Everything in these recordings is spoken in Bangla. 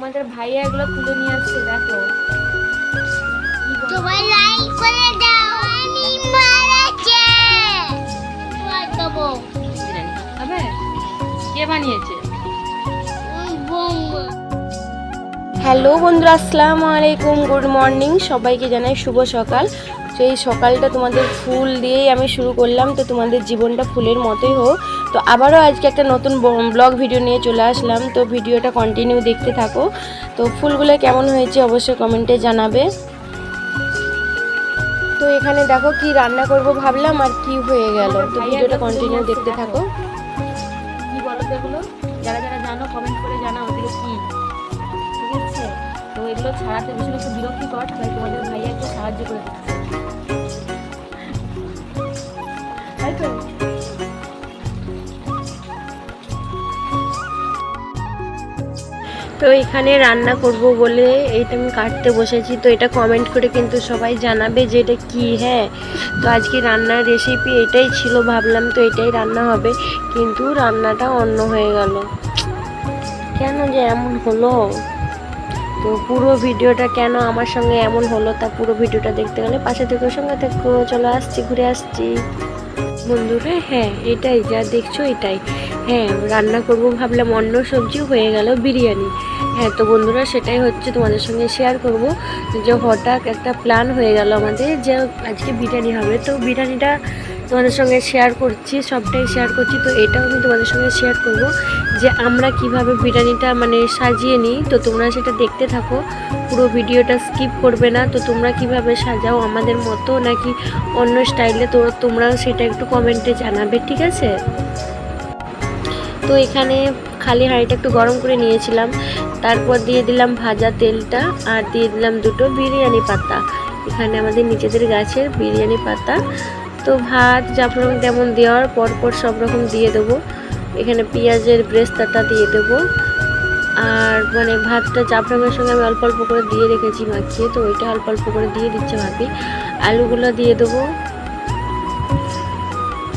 তোমাদের ভাইয়া এগুলো তুলে নিয়ে আসছে দেখো। সবাই লাইক করে দাও আমি মারা যাই। দেবো। হবে কে বানিয়েছে? হ্যালো বন্ধুরা আসসালামু আলাইকুম গুড মর্নিং। সবাইকে জানাই শুভ সকাল। এই সকালটা তোমাদের ফুল দিয়েই আমি শুরু করলাম। তো তোমাদের জীবনটা ফুলের মতোই হোক। তো আবারও আজকে একটা নতুন ব্লগ ভিডিও নিয়ে চলে আসলাম। তো ভিডিওটা কন্টিনিউ দেখতে থাকো। তো ফুলগুলো কেমন হয়েছে অবশ্যই কমেন্টে জানাবে। তো এখানে দেখো কি রান্না করব ভাবলাম আর কি হয়ে গেল। তো ভিডিওটা কন্টিনিউ দেখতে থাকো। কি বলো এগুলো? যারা যারা জানো কমেন্ট করে জানাও এগুলো কি? এগুলো ছাড়াতে ভীষণ একটু বিরক্তিকর তাই তোমাদের ভাইয়া একটু সাহায্য করে তো? তো এখানে রান্না করব বলে এইটা আমি কাটতে বসেছি, তো এটা কমেন্ট করে কিন্তু সবাই জানাবে যে এটা কী হ্যাঁ। তো আজকে রান্নার রেসিপি এটাই ছিল, ভাবলাম তো এটাই রান্না হবে, কিন্তু রান্নাটা অন্য হয়ে গেল। কেন যে এমন হলো? তো পুরো ভিডিওটা কেন আমার সঙ্গে এমন হলো তা পুরো ভিডিওটা দেখতে গেলে পাশে থেকে, সঙ্গে থেকো। চলো আসছি, ঘুরে আসছি। বন্ধুরা হ্যাঁ এটাই, যা দেখছ এটাই। হ্যাঁ রান্না করব, ভাবলাম অন্য সবজিও হয়ে গেল বিরিয়ানি। হ্যাঁ তো বন্ধুরা, সেটাই হচ্ছে তোমাদের সঙ্গে শেয়ার করব যে হঠাৎ একটা প্ল্যান হয়ে গেল আমাদের যে আজকে বিরিয়ানি হবে। তো বিরিয়ানিটা তোমাদের সঙ্গে শেয়ার করছি, সবটাই শেয়ার করছি। তো এটাও আমি তোমাদের সঙ্গে শেয়ার করব। যে আমরা কীভাবে বিরিয়ানিটা মানে সাজিয়ে নিই, তো তোমরা সেটা দেখতে থাকো। পুরো ভিডিওটা স্কিপ করবে না, তো তোমরা কীভাবে সাজাও আমাদের মতো নাকি অন্য স্টাইলে তো তোমরাও সেটা একটু কমেন্টে জানাবে, ঠিক আছে? তো এখানে খালি হাঁড়িটা একটু গরম করে নিয়েছিলাম। তারপর দিয়ে দিলাম ভাজা তেলটা আর দিয়ে দিলাম দুটো বিরিয়ানি পাতা। এখানে আমাদের নিজেদের গাছের বিরিয়ানি পাতা। তো ভাত জাফরান তেমন দেওয়ার পরপর সব রকম দিয়ে দেবো। এখানে পেঁয়াজের ব্রেস্তাটা দিয়ে দেবো। আর মানে ভাতটা চাপড়ামের সঙ্গে আমি অল্প অল্প করে দিয়ে রেখেছি মাখিয়ে, তো ওইটা অল্প অল্প করে দিয়ে দিচ্ছে ভাবি। আলুগুলো দিয়ে দেবো।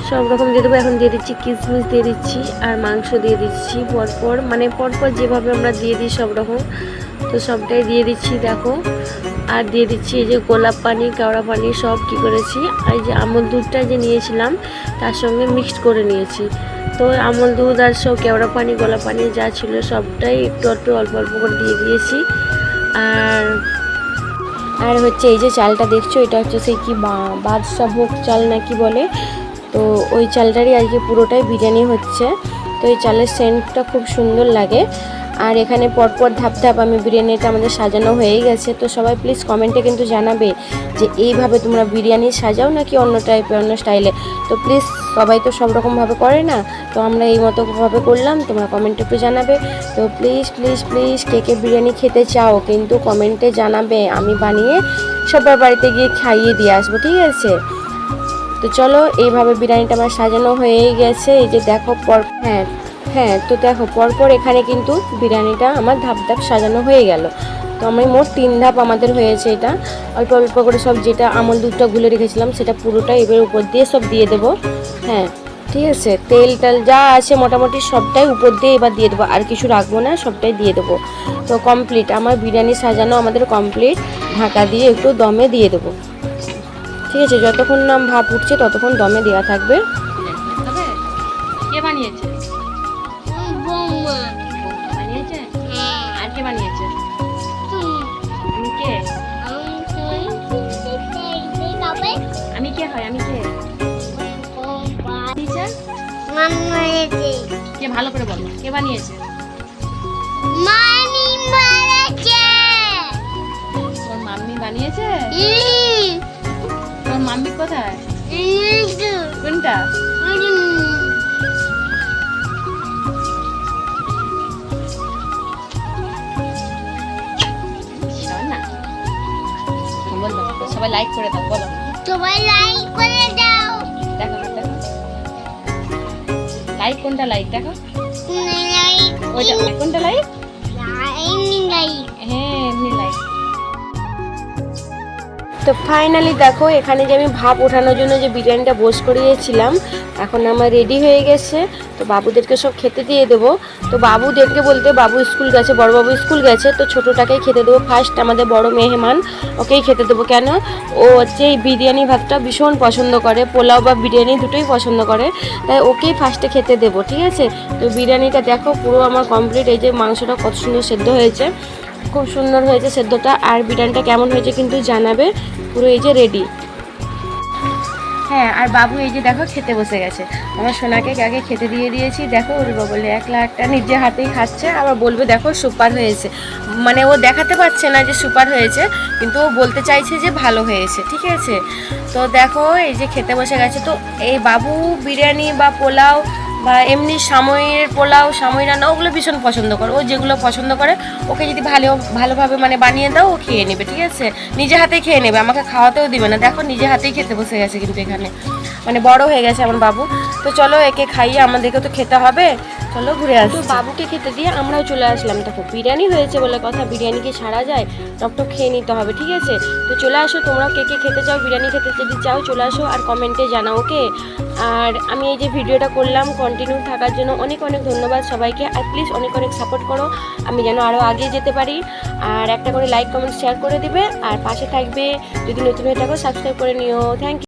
সব রকম দিয়ে দেবো। এখন দিয়ে দিচ্ছি কিশমিশ, দিয়ে দিচ্ছি আর মাংস দিয়ে দিচ্ছি। পরপর মানে পরপর যেভাবে আমরা দিয়ে দিই সব রকম। তো সবটাই দিয়ে দিচ্ছি, দেখো। আর দিয়ে দিচ্ছি এই যে গোলাপ পানি, কেওড়া পানি, সব কি করেছি। আর যে আমল দুধটা যে নিয়েছিলাম, তার সঙ্গে মিক্সড করে নিয়েছি। তো আমল দুধ আর সব কেওড়া পানি, গোলাপ পানি যা ছিল সবটাই একটু একটু অল্প অল্প করে দিয়ে দিয়েছি। আর আর হচ্ছে এই যে চালটা দেখছ, এটা হচ্ছে সেই কি বাদশাহ ভোগ চাল না কি বলে? তো ওই চালটারই আজকে পুরোটাই বিরিয়ানি হচ্ছে। তো এই চালের সেন্টটা খুব সুন্দর লাগে। আর এখানে পরপর ধাপ ধাপ আমি বিরিয়ানিটা আমাদের সাজানো হয়েই গেছে। তো সবাই প্লিজ কমেন্টে কিন্তু জানাবে যে এইভাবে তোমরা বিরিয়ানি সাজাও নাকি অন্য টাইপের অন্য স্টাইলে তো প্লিজ সবাই তো সব রকমভাবে করে না? তো আমরা এই মতো ভাবে করলাম, তোমরা কমেন্টে একটু জানাবে। তো প্লিজ প্লিজ প্লিজ কে কে বিরিয়ানি খেতে চাও কিন্তু কমেন্টে জানাবে, আমি বানিয়ে সবার বাড়িতে গিয়ে খাইয়ে দিয়ে আসব, ঠিক আছে? তো চলো এইভাবে বিরিয়ানিটা আমার সাজানো হয়েই গেছে, এই যে দেখো পর হ্যাঁ। হ্যাঁ তো দেখো, পরপর এখানে কিন্তু বিরিয়ানিটা আমার ধাপ ধাপ সাজানো হয়ে গেল। তো আমি মোট তিন ধাপ আমাদের হয়েছে এটা। অল্প অল্প করে সব যেটা আমল দুধটা গুলে রেখেছিলাম, সেটা পুরোটা এবার উপর দিয়ে সব দিয়ে দেবো। হ্যাঁ ঠিক আছে? তেল টেল যা আছে মোটামুটি সবটাই উপর দিয়ে এবার দিয়ে দেবো। আর কিছু রাখব না, সবটাই দিয়ে দেবো। তো কমপ্লিট আমার বিরিয়ানি সাজানো আমাদের কমপ্লিট ঢাকা দিয়ে একটু দমে দিয়ে দেবো। ঠিক আছে? যতক্ষণ না ভাপ উঠছে, ততক্ষণ দমে দেওয়া থাকবে। কে বানিয়েছে? বানিয়েছে? আর কে বানিয়েছে? আমি কে? আমি আমি কে হয়? আমি কে? ভালো করে বলো কে বানিয়েছে? তোর মাম্মি বানিয়েছে? তোর মাম্মি কোথায়? কোনটা? সবাই লাইক করে দাও বলো। সবাই লাইক করে দাও। দেখো না, দেখো। লাইক কোনটা লাইক দেখো। লাইক ওইটা কোনটা লাইক তো ফাইনালি দেখো, এখানে যে আমি ভাপ ওঠানোর জন্য যে বিরিয়ানিটা বোস করিয়েছিলাম, এখন আমার রেডি হয়ে গেছে। তো বাবুদেরকে সব খেতে দিয়ে দেবো। তো বাবুদেরকে বলতে বাবু স্কুল গেছে, বড় বাবু স্কুল গেছে, তো ছোটোটাকেই খেতে দেবো ফার্স্ট আমাদের বড় মেহমান, ওকেই খেতে দেবো। কেন? ও হচ্ছে এই বিরিয়ানি ভাতটা ভীষণ পছন্দ করে, পোলাও বা বিরিয়ানি দুটোই পছন্দ করে, তাই ওকেই ফার্স্টে খেতে দেবো, ঠিক আছে? তো বিরিয়ানিটা দেখো, পুরো আমার কমপ্লিট এই যে মাংসটা কত সুন্দর সেদ্ধ হয়েছে। খুব সুন্দর হয়েছে সেদ্ধটা, আর বিরিয়ানিটা কেমন হয়েছে কিন্তু জানাবে। পুরো এই যে রেডি হ্যাঁ আর বাবু এই যে দেখো খেতে বসে গেছে। আমার সোনাকে আগে খেতে দিয়ে দিয়েছি। দেখো, ওর বলে এক লাখটা নিজে হাতেই খাচ্ছে। আবার বলবে, দেখো, সুপার হয়েছে। মানে ও দেখাতে পারছে না যে সুপার হয়েছে, কিন্তু ও বলতে চাইছে যে ভালো হয়েছে, ঠিক আছে? তো দেখো, এই যে খেতে বসে গেছে। তো এই বাবু বিরিয়ানি বা পোলাও বা এমনি সাময়ের পোলাও সাময় রান্না, ওগুলো ভীষণ পছন্দ করে। ও যেগুলো পছন্দ করে, ওকে যদি ভালো, ভালোভাবে মানে বানিয়ে দাও, ও খেয়ে নেবে, ঠিক আছে? নিজে হাতে খেয়ে নেবে, আমাকে খাওয়াতেও দিবে না। দেখো, নিজে হাতেই খেতে বসে গেছে কিন্তু এখানে। মানে বড় হয়ে গেছে আমার বাবু। তো চলো, একে খাইয়ে আমাদেরকে তো খেতে হবে। চলো ঘুরে আসি তো বাবুকে খেতে দিয়ে আমরাও চলে আসলাম। দেখো বিরিয়ানি হয়েছে বলে কথা বিরিয়ানি কি ছাড়া যায়? টকটক খেয়ে নিতে হবে ঠিক আছে? তো চলে আসো তোমরাও কে কে খেতে চাও বিরিয়ানি খেতে যদি চাও চলে আসো আর কমেন্টে জানাও ওকে? আর আমি এই যে ভিডিওটা করলাম কন্টিনিউ থাকার জন্য অনেক অনেক ধন্যবাদ সবাইকে। আর প্লিজ অনেক অনেক সাপোর্ট করো আমি যেন আরও আগে যেতে পারি। আর একটা করে লাইক কমেন্ট শেয়ার করে দিবে। আর পাশে থাকবে যদি নতুন হয়ে থাকো সাবস্ক্রাইব করে নিও। থ্যাংক